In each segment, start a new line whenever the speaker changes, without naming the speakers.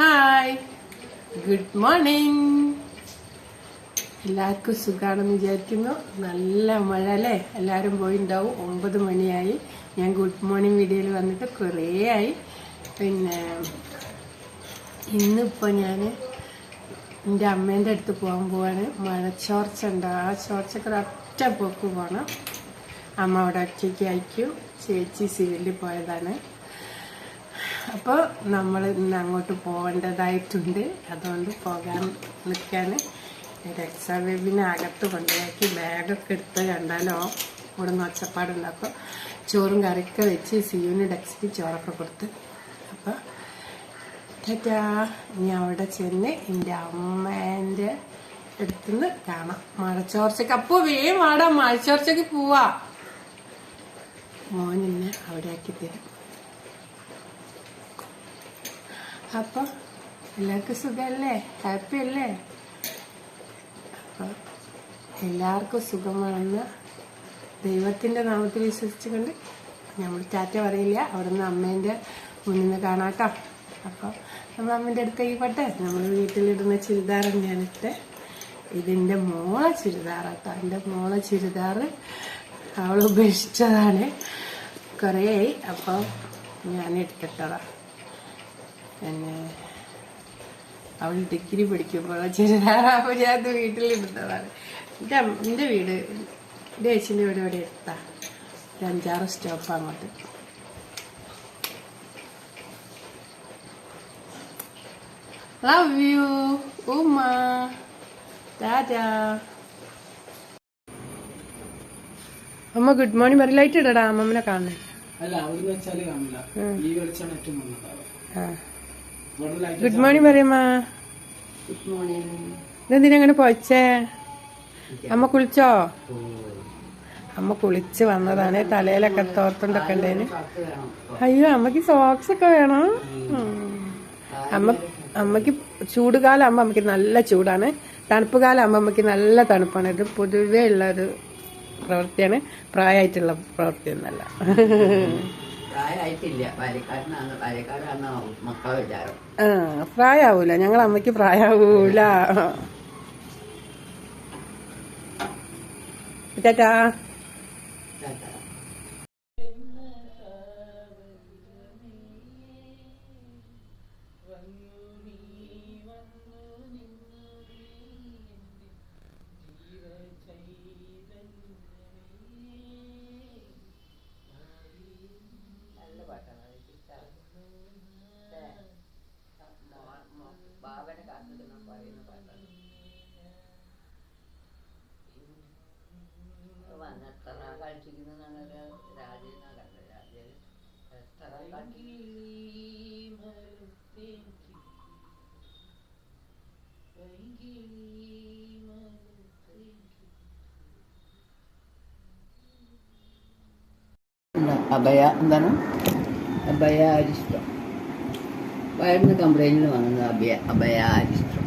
Hi good morning എല്ലാവർക്കും സുഖമാണെന്ന് വിചാരിക്കുന്നു. നല്ല മഴ അല്ലേ? എല്ലാവരും പോയിണ്ടാവും. ഒമ്പത് മണിയായി. ഞാൻ ഗുഡ് മോർണിംഗ് വീഡിയോയിൽ വന്നിട്ട് കുറേ ആയി. പിന്നെ ഇന്നിപ്പോൾ ഞാൻ എന്റെ അമ്മേന്റെ അടുത്ത് പോകാൻ പോവാണ്. മഴച്ചോർച്ച ഉണ്ട് ആ ചോർച്ചക്ക് ഒറ്റ പോക്ക് പോകണം അമ്മ അവിടെ ഒറ്റയ്ക്ക് അയക്കും ചേച്ചി സിവിലിൽ പോയതാണ്. അപ്പോൾ നമ്മൾ ഇന്ന് അങ്ങോട്ട് പോകേണ്ടതായിട്ടുണ്ട്. അതുകൊണ്ട് പോകാൻ നിൽക്കാൻ രക്ഷാ ബേബിനെ അകത്ത് കൊണ്ടുപോയി ബാഗൊക്കെ എടുത്ത് കണ്ടാലോ? ഇവിടെ നിന്ന് ഒച്ചപ്പാടുണ്ടാക്കും. ചോറും കറിയൊക്കെ വെച്ച് സിയുവിന് ഡെക്സിക്ക് ചോറൊക്കെ കൊടുത്ത്. അപ്പോൾ ടാറ്റാ. ഇനി അവിടെ ചെന്ന് എന്റെ അമ്മേന്റെ അടുത്തുനിന്ന് കാണാം. മഴച്ചോർച്ചക്ക് അപ്പോൾ വേ വാടാ. മഴച്ചോർച്ചക്ക് പോവാ. മോൻ എന്നെ അവിടെ ആക്കി തരും. അപ്പോൾ എല്ലാവർക്കും സുഖമല്ലേ ഹാപ്പി അല്ലേ അപ്പോൾ എല്ലാവർക്കും സുഖമാണെന്ന് ദൈവത്തിന്റെ നാമത്തിൽ വിശ്വസിച്ചുകൊണ്ട് നമ്മൾ ടാറ്റ പറയില്ല. അവിടുന്ന് അമ്മേന്റെ മുന്നിൽ നിന്ന് കാണാട്ടോ. അപ്പോൾ നമ്മൾ അമ്മേന്റെ അടുത്തേക്ക് പോട്ടെ നമ്മൾ വീട്ടിലിടുന്ന ചുരിദാർ ഞാനിട്ട് ഇതിന്റെ മോള ചുരിദാറാട്ടോ എന്റെ മോള ചുരിദാർ അവൾ ഉപേക്ഷിച്ചതാണ്. കുറേ ആയി അപ്പോൾ ഞാൻ എടുത്തിട്ടതാണ് പിന്നെ അവൾ ഡിഗ്രി പഠിക്കുമ്പോൾ അത് വീട്ടിലിടുന്നതാണ് എന്റെ എന്റെ വീട്. എന്റെ ചേച്ചിന്റെ വീട് ഇവിടെ എടുത്താ ഒരു അഞ്ചാറ് സ്റ്റോപ്പ് അങ്ങോട്ട്. ലവ് യു ഉമ്മ. ടാറ്റാ അമ്മ ഗുഡ് മോർണിംഗ് പറയും. ലൈറ്റ് ഇടടാ. അമ്മമ്മനെ കാണുന്നേ.
അല്ല അവിടുന്ന് വെച്ചാൽ കാണില്ല ഈ വെളിച്ചാണ് ഏറ്റവും നല്ലതാണ്
ഗുഡ് മോർണിംഗ് പറയമ്മ ഇതെന്തിനാ അങ്ങനെ പോയിച്ചേ? അമ്മ കുളിച്ചോ? അമ്മ കുളിച്ച് വന്നതാണ്. തലയിലൊക്കെ തോർത്തുണ്ടൊക്കെ ഉണ്ടേന് അയ്യോ അമ്മയ്ക്ക് സോക്സ് ഒക്കെ വേണം. അമ്മ അമ്മയ്ക്ക് ചൂട് കാലം ആകുമ്പോ അമ്മയ്ക്ക് നല്ല ചൂടാണ്. തണുപ്പ് കാലം അമ്മയ്ക്ക് നല്ല തണുപ്പാണ്. ഇത് പൊതുവേ ഉള്ള ഒരു പ്രവൃത്തിയാണ്. പ്രായമായിട്ടുള്ള പ്രവൃത്തിയൊന്നല്ല
പ്രായമായിട്ടില്ല. പാലക്കാടിനാണ് പാലക്കാടാണ് മക്കളെ വിചാരം.
ആ പ്രായാവൂല. ഞങ്ങളെ അമ്മയ്ക്ക് പ്രായാവൂല. ചേട്ടാ.
അഭയ എന്താണ്? അഭയ അരിഷ്ടം വയറിന് കംപ്ലൈന്റിന് വന്നത് അഭയ അഭയ അരിഷ്ടം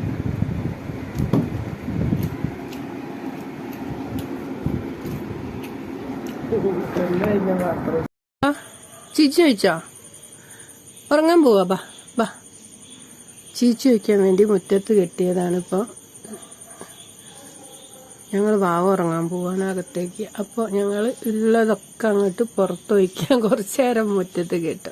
ചീച്ചു ചോദിച്ചോ? ഉറങ്ങാൻ പോവാ ബാ ബാ. ചീച്ചു വയ്ക്കാൻ വേണ്ടി മുറ്റത്ത് കെട്ടിയതാണ് ഇപ്പോൾ ഞങ്ങൾ വാവ ഉറങ്ങാൻ പോവാണ് അകത്തേക്ക്. അപ്പോൾ ഞങ്ങൾ ഉള്ളതൊക്കെ അങ്ങോട്ട് പുറത്ത് വയ്ക്കാൻ കുറച്ച് നേരം മുറ്റത്ത് കേട്ടു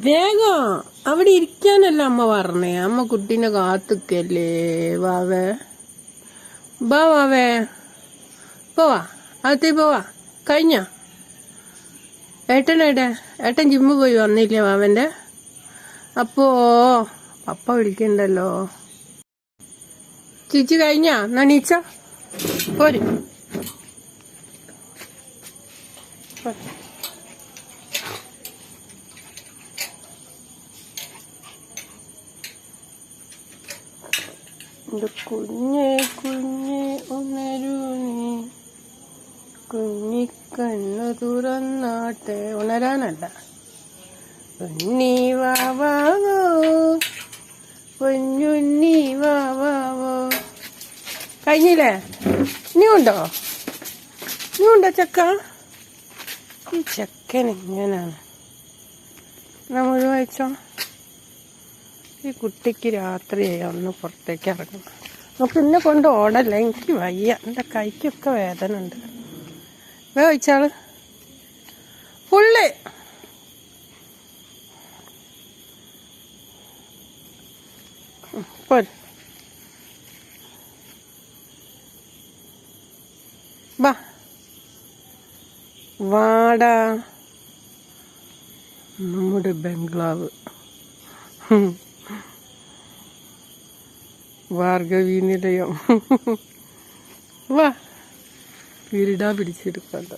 വേഗം! അവിടെ ഇരിക്കാനല്ല അമ്മ പറഞ്ഞേ. അമ്മ കുട്ടീനെ കാത്തുക്കല്ലേ? വാവേ. ബാ വാവേ. പോവാ. അകത്തേക്ക് പോവാ. കഴിഞ്ഞ? ഏട്ടനേടെ ഏട്ടൻ ജിമ്മ് പോയി വന്നില്ലേ വാവന്റെ അപ്പോ പപ്പ വിളിക്കണ്ടല്ലോ? ചേച്ചി കഴിഞ്ഞാ? നണീച്ച പോര് കുഞ്ഞെ കുഞ്ഞെ ഉണരൂ നീ കുഞ്ഞിക്കണ്ണു തുറന്നാട്ടെ ഉണരാനല്ല കുഞ്ഞി വാവാവോ കുഞ്ഞുണ്ണി വാവാവോ കഴിഞ്ഞില്ലേ ഇനി ഉണ്ടോ? ചക്ക? ഈ ചക്കൻ ഇങ്ങനാണ്. നമ്മൾ വെച്ചോ ഈ കുട്ടിക്ക് രാത്രിയായി ഒന്ന് പുറത്തേക്ക് ഇറങ്ങണം. നമുക്ക് ഇന്നെ കൊണ്ട് ഓടല്ല? എനിക്ക് വയ്യ. എന്റെ കൈക്കൊക്കെ വേദന ഉണ്ട് വേ വായിച്ചാൾ ഫുള്ള് പോര്. വാടാ. നമ്മുടെ ബംഗ്ലാവ്. ഭാർഗവീ നിലയം വാ. വീരിടാ പിടിച്ചെടുക്കണ്ട.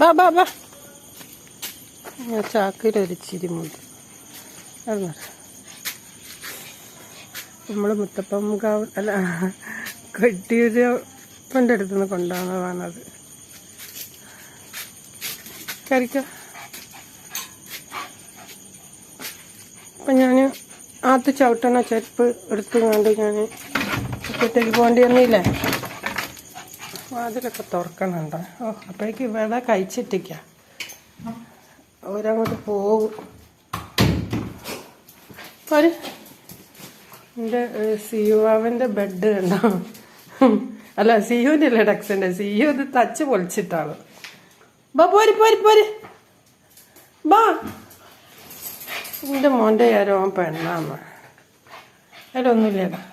ബാ ബാ ബാ ഞാൻ ചാക്കിലൊരിച്ചിരി മുണ്ട് ഇറങ്ങ നമ്മൾ മുത്തപ്പൻകാവ് അല്ല കൊട്ടിയൂരപ്പന്റെ അടുത്ത് നിന്ന് കൊണ്ടുവന്നതാണത് കറിക്കോ? അപ്പം ഞാൻ ആത്ത് ചവിട്ടണ ചെരുപ്പ് എടുത്തു കൊണ്ട് ഞാൻ ഒറ്റയ്ക്ക് പോകേണ്ടി വന്നില്ലേ? വാതിലൊക്കെ തുറക്കണുണ്ട്. ഓ അപ്പോഴേക്ക് ഇവിടെ കഴിച്ചിട്ടിക്ക അവരങ്ങോട്ട് പോകും ഒരു എന്റെ സിയുവാവന്റെ ബെഡ് കണ്ടോ? അല്ല സിയുവിന്റെ അല്ല ഡക്സിന്റെ സിയു ഇത് തച്ച് പൊളിച്ചിട്ടാണ്. ബാ പോരി പോരി പോര്. ബാ. എന്റെ മോന്റെ ആരോ പെണ്ണാന്ന്. അതിലൊന്നുമില്ലടാ